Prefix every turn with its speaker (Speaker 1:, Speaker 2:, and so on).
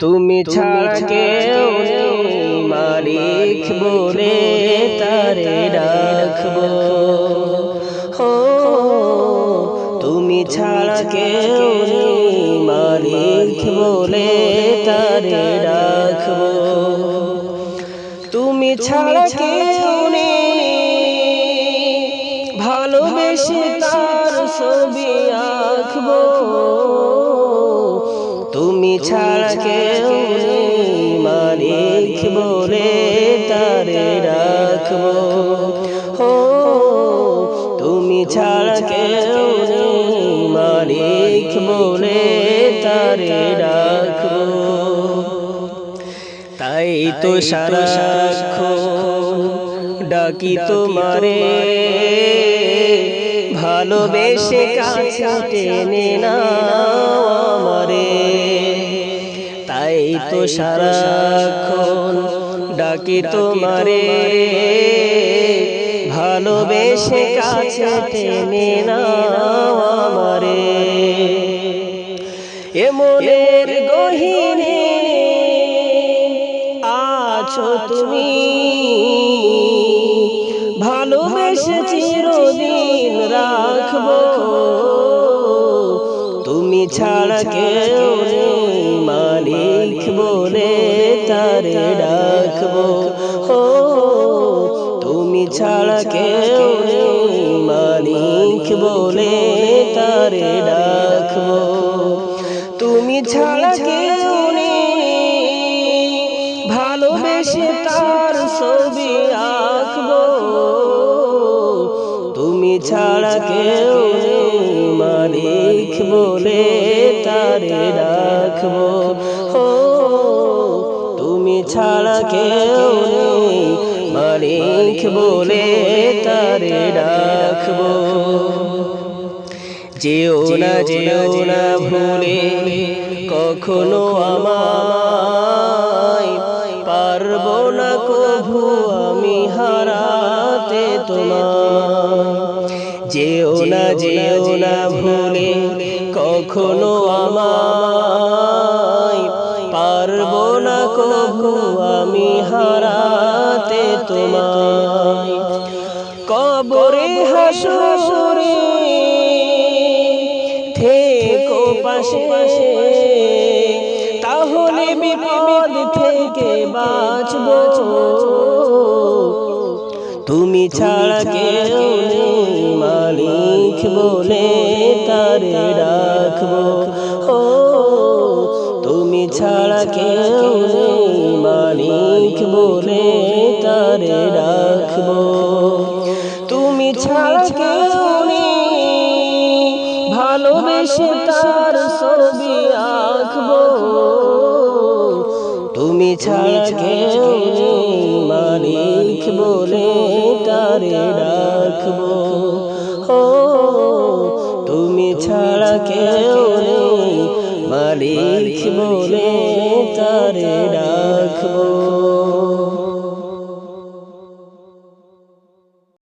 Speaker 1: তুমি ছাড়া কেউ মালিক বলে তারে রাখব। হো তুমি ছাড়া কেউ মালিক বলে তারে রাখব। তুমি ছাড়া কেউ ভালোবেসে তার ছবি আঁকবো। তুমি ছাড়া বলে তারে রাখব। হো, তুমি ছাড়া কেউ মালিক বলে তারে রাখব। তাই তো সারা ডাকি তোমারে। ভালোবেসে কাছে টেনে না আমারে। তাই তো সারাক্ষণ ডাকি তোমারে। ভালোবেসে কাছে টেনে না আমারে। এমনের গহিনে আছো তুমি। ভালোবেসে চিরদিন রাখব। তুমি ছাড়া কেউ মালিক বলে তারে ডাকবো। ও, তুমি ছাড়া কেউ মালিক বলে তারে ডাকবো। তুমি ছাড়া কেউ ভালোবেসে তার ছবি আঁকবো। তুমি ছাড়া কেউ মালিক বলে তারে রাখব ও তুমি ছাড়া কেউ নেই। বলে তারে রাখব যেও না যেও না ভুলে কখনো আমায়। পারব না কভু আমি হারাতে তোমার যেও না যেও না ভুলে কখনো আমায় পারব না কভু আমি হারাতে তোমায়। কবরে হাসরে থেকো পাশে পাশে তাহলে বিপদ থেকে বাঁচবো। তুমি ছাড়া কেউ মালিক বলে তারে রাখব। ও তুমি ছাড়া কেউ নেই মালিক বলে তারে রাখব। তুমি ছাড়া কেউ নেই ভালোবেসে তার ছবি আঁকবো। তুমি ছাড়া কেউ নেই মালিক বলে তারে রাখব। তারে রাখব